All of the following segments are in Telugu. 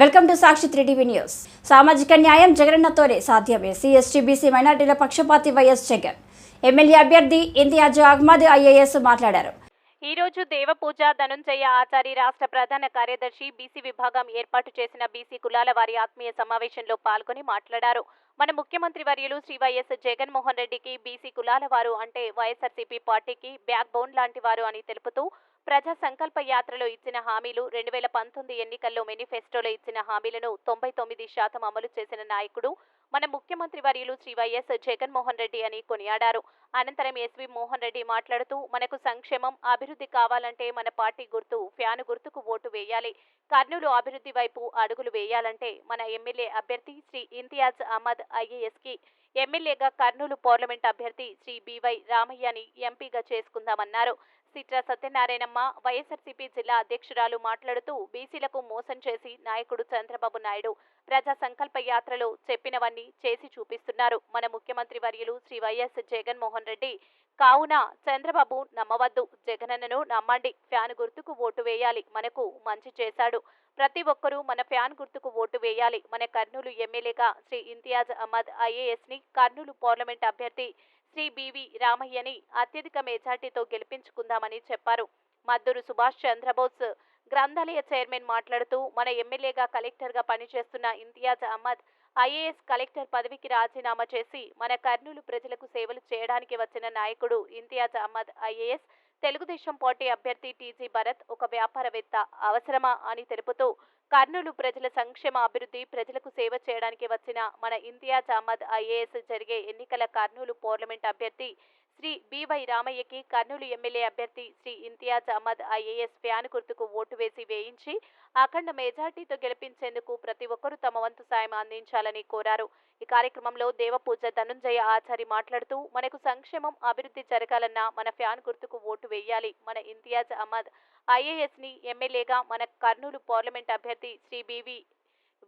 Welcome to Sakshi three TV news. సామాజిక న్యాయం జగనన్నతోనే సాధ్యమే. సిఎస్టీ బీసీ మైనార్టీల పక్షపాతి వైఎస్ జగన్. ఎమ్మెల్యే అభ్యర్థి ఇంతియాజ్ అహ్మద్ ఐఏఎస్ మాట్లాడారు. ఈ రోజు దేవపూజ ధనుంజయ ఆచారి రాష్ట్ర ప్రధాన కార్యదర్శి బీసీ విభాగం ఏర్పాటు చేసిన బీసీ కులాల వారి ఆత్మీయ సమావేశంలో పాల్గొని మాట్లాడారు. మన ముఖ్యమంత్రి వర్యులు శ్రీ వైఎస్ జగన్మోహన్ రెడ్డికి బీసీ కులాల వారు అంటే వైఎస్ఆర్సీపీ పార్టీకి బ్యాక్ బోన్ లాంటి వారు అని తెలుపుతూ ప్రజా సంకల్ప యాత్రలో ఇచ్చిన హామీలు రెండు వేల పంతొమ్మిది ఎన్నికల్లో మేనిఫెస్టోలో ఇచ్చిన హామీలను తొంభై తొమ్మిది శాతం అమలు చేసిన నాయకుడు మన ముఖ్యమంత్రి వర్యులు శ్రీ వైఎస్ జగన్మోహన్ రెడ్డి అని కొనియాడారు. అనంతరం ఎస్వి మోహన్ రెడ్డి మాట్లాడుతూ మనకు సంక్షేమం అభివృద్ధి కావాలంటే మన పార్టీ గుర్తు ఫ్యాను గుర్తుకు ఓటు వేయాలి. కర్నూలు అభివృద్ధి వైపు అడుగులు వేయాలంటే మన ఎమ్మెల్యే అభ్యర్థి శ్రీ ఇంతియాజ్ అహ్మద్ ఐఏఎస్కి ఎమ్మెల్యేగా కర్నూలు పార్లమెంట్ అభ్యర్థి శ్రీ బివై రామయ్యని ఎంపీగా చేసుకుందామన్నారు. సిట్రా సత్యనారాయణమ్మ వైఎస్ఆర్సీపీ జిల్లా అధ్యక్షురాలు మాట్లాడుతూ బీసీలకు మోసం చేసి నాయకుడు చంద్రబాబు నాయుడు ప్రజా సంకల్ప యాత్రలో చెప్పినవన్నీ చేసి చూపిస్తున్నారు. మన ముఖ్యమంత్రి వర్యులు శ్రీ వైఎస్ జగన్మోహన్ రెడ్డి కావున చంద్రబాబు నమ్మవద్దు జగనన్నను నమ్మండి ఫ్యాన్ గుర్తుకు ఓటు వేయాలి మనకు మంచి చేశాడు. ప్రతి ఒక్కరూ మన ఫ్యాన్ గుర్తుకు ఓటు వేయాలి. మన కర్నూలు ఎమ్మెల్యేగా శ్రీ ఇంతియాజ్ అహ్మద్ ఐఏఎస్ని కర్నూలు పార్లమెంట్ అభ్యర్థి శ్రీ బివి రామయ్యని అత్యధిక మెజార్టీతో గెలిపించుకుందామని చెప్పారు. మద్దూరు సుభాష్ చంద్రబోస్ గ్రంథాలయ చైర్మన్ మాట్లాడుతూ మన ఎమ్మెల్యేగా కలెక్టర్గా పనిచేస్తున్న ఇంతియాజ్ అహ్మద్ ఐఏఎస్ కలెక్టర్ పదవికి రాజీనామా చేసి మన కర్నూలు ప్రజలకు సేవలు చేయడానికి వచ్చిన నాయకుడు ఇంతియాజ్ అహ్మద్ ఐఏఎస్ తెలుగుదేశం పార్టీ అభ్యర్థి టీజీ భరత్ ఒక వ్యాపారవేత్త అవసరమా అని తెలుపుతూ కర్నూలు ప్రజల సంక్షేమ అభివృద్ధి ప్రజలకు సేవ చేయడానికి వచ్చిన మన ఇంతియాజ్ అహ్మద్ ఐఏఎస్ జరిగే ఎన్నికల కర్నూలు పార్లమెంట్ అభ్యర్థి శ్రీ బివై రామయ్యకి కర్నూలు ఎమ్మెల్యే అభ్యర్థి శ్రీ ఇంతియాజ్ అహ్మద్ ఐఏఎస్ ఫ్యాన్ గుర్తుకు ఓటు వేసి వేయించి అఖండ మెజార్టీతో గెలిపించేందుకు ప్రతి ఒక్కరూ తమ వంతు సాయం అందించాలని కోరారు. ఈ కార్యక్రమంలో దేవపూజ ధనుంజయ ఆచారి మాట్లాడుతూ మనకు సంక్షేమం అభివృద్ధి జరగాలన్నా మన ఫ్యాన్ గుర్తుకు ఓటు వేయాలి. మన ఇంతియాజ్ అహ్మద్ ఐఏఎస్ని ఎమ్మెల్యేగా మన కర్నూలు పార్లమెంట్ అభ్యర్థి శ్రీ బివి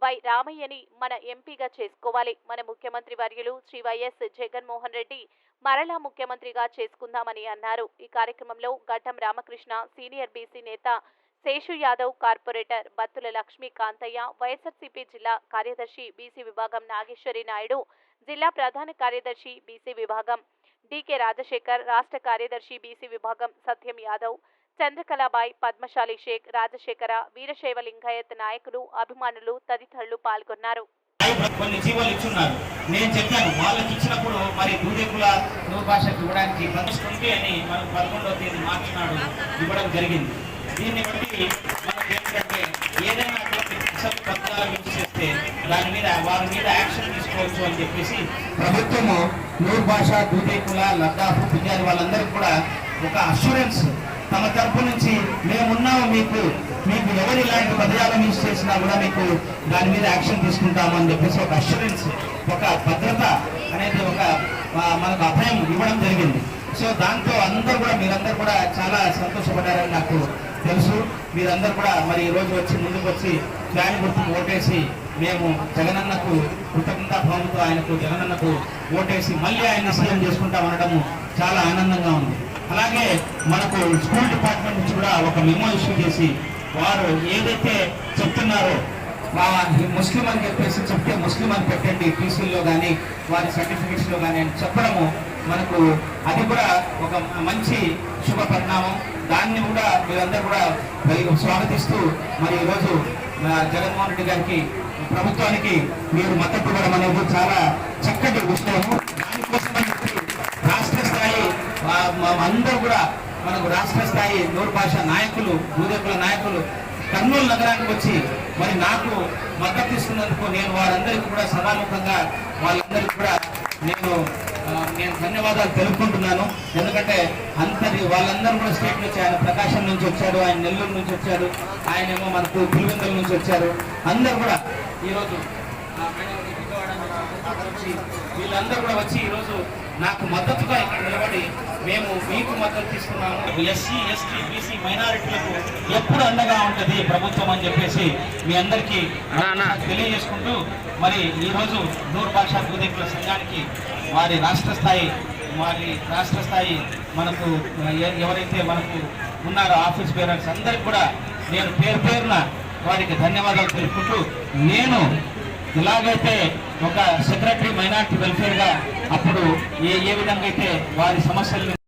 వై రామయ్యని మన ఎంపీగా చేసుకోవాలి. మన ముఖ్యమంత్రి వర్యులు శ్రీ వైఎస్ జగన్మోహన్ రెడ్డి మరలా ముఖ్యమంత్రిగా చేసుకుందామని అన్నారు. ఈ కార్యక్రమంలో ఘటం రామకృష్ణ సీనియర్ బీసీ నేత శేషు యాదవ్ కార్పొరేటర్ బత్తుల లక్ష్మీ కాంతయ్య వైఎస్ఆర్సీపీ జిల్లా కార్యదర్శి బీసీ విభాగం నాగేశ్వరి నాయుడు జిల్లా ప్రధాన కార్యదర్శి బీసీ విభాగం డికే రాజశేఖర్ రాష్ట్ర కార్యదర్శి బీసీ విభాగం సత్యం యాదవ్ చంద్రకళాబాయ్ పద్మశాలి షేక్ రాజశేఖర వీరశైవ లింగాయత్ నాయకులు అభిమానులు తదితరులు పాల్గొన్నారు. కొన్ని జీవాలు ఇచ్చున్నారు. నేను చెప్పాను వాళ్ళకి ఇచ్చినప్పుడు మరి దూదేకుల నూరు భాషకు ఇవ్వడానికి పంచుకుంటే అని మనం పదకొండవ తేదీ మార్చినాడు ఇవ్వడం జరిగింది. దీన్ని బట్టి మనం ఏంటంటే ఏదైనా అటువంటి అసలు పత్రాలు యూజ్ చేస్తే దాని మీద వారి మీద యాక్షన్ అని చెప్పేసి ప్రభుత్వము నూరు భాష దూదేకుల లద్దాఫ్ పుజారి వాళ్ళందరికీ కూడా ఒక అష్యూరెన్స్ తమ తరపు నుంచి మేమున్నాము మీకు మీకు ఎవరు ఇలాంటి పదజాలం యూజ్ చేసినా కూడా మీకు దాని మీద యాక్షన్ తీసుకుంటామని చెప్పేసి ఒక అష్యూరెన్స్ ఒక భద్రత అనేది ఒక మనకు అభయం ఇవ్వడం జరిగింది. సో దాంతో అందరూ కూడా మీరందరూ కూడా చాలా సంతోషపడ్డారని నాకు తెలుసు. మీరందరూ కూడా మరి ఈ రోజు వచ్చి ముందుకు వచ్చి ఫ్యాన్ గుర్తుకు ఓటేసి మేము జగనన్నకు కృతజ్ఞతాభావంతో ఆయనకు జగనన్నకు ఓటేసి మళ్ళీ ఆయన సీఎం చేసుకుంటా ఉండటము చాలా ఆనందంగా ఉంది. అలాగే మనకు స్కూల్ డిపార్ట్మెంట్ నుంచి కూడా ఒక మెమో ఇష్యూ చేసి వారు ఏదైతే చెప్తున్నారో మా ముస్లిం అని చెప్పేసి చెప్తే ముస్లిం అని పెట్టండి టీసీల్లో కానీ వారి సర్టిఫికెట్స్లో కానీ అని చెప్పడము మనకు అది కూడా ఒక మంచి శుభ పరిణామం. దాన్ని కూడా మీరందరూ కూడా స్వాగతిస్తూ మరి ఈరోజు జగన్మోహన్ రెడ్డి గారికి ప్రభుత్వానికి మీరు మద్దతు ఇవ్వడం అనేది చాలా చక్కటి విషయము. దానికోసం రాష్ట్ర స్థాయి అందరూ కూడా మనకు రాష్ట్ర స్థాయి నూరు భాష నాయకులు భూదేకుల నాయకులు కర్నూలు నగరానికి వచ్చి మరి నాకు మద్దతు ఇస్తున్నందుకు నేను వారందరికీ కూడా సమానముఖంగా వాళ్ళందరికీ కూడా నేను నేను ధన్యవాదాలు తెలుపుకుంటున్నాను. ఎందుకంటే అంతటి వాళ్ళందరూ కూడా స్టేట్ నుంచి ఆయన ప్రకాశం నుంచి వచ్చాడు ఆయన నెల్లూరు నుంచి వచ్చాడు ఆయన ఏమో మనకు పులివెందుల నుంచి వచ్చారు. అందరు కూడా ఈరోజు వీళ్ళందరూ కూడా వచ్చి ఈరోజు నాకు మద్దతుగా ఇక్కడ నిలబడి మేము మీకు మద్దతు ఇస్తున్నాము ఎస్సీ ఎస్టీ బీసీ మైనారిటీలకు ఎప్పుడు అండగా ఉంటుంది ప్రభుత్వం అని చెప్పేసి మీ అందరికీ తెలియజేసుకుంటూ మరి ఈరోజు నూరు భాషా భూదేకుల సంఘానికి వారి రాష్ట్ర స్థాయి వారి రాష్ట్ర స్థాయి మనకు ఎవరైతే మనకు ఉన్నారో ఆఫీస్ బేరర్స్ అందరికి కూడా నేను పేరు పేరున వారికి ధన్యవాదాలు తెలుపుకుంటూ నేను ఎలాగైతే ఒక సెక్రటరీ మైనార్టీ వెల్ఫేర్గా అప్పుడు ఏ ఏ విధంగా అయితే వారి సమస్యల్ని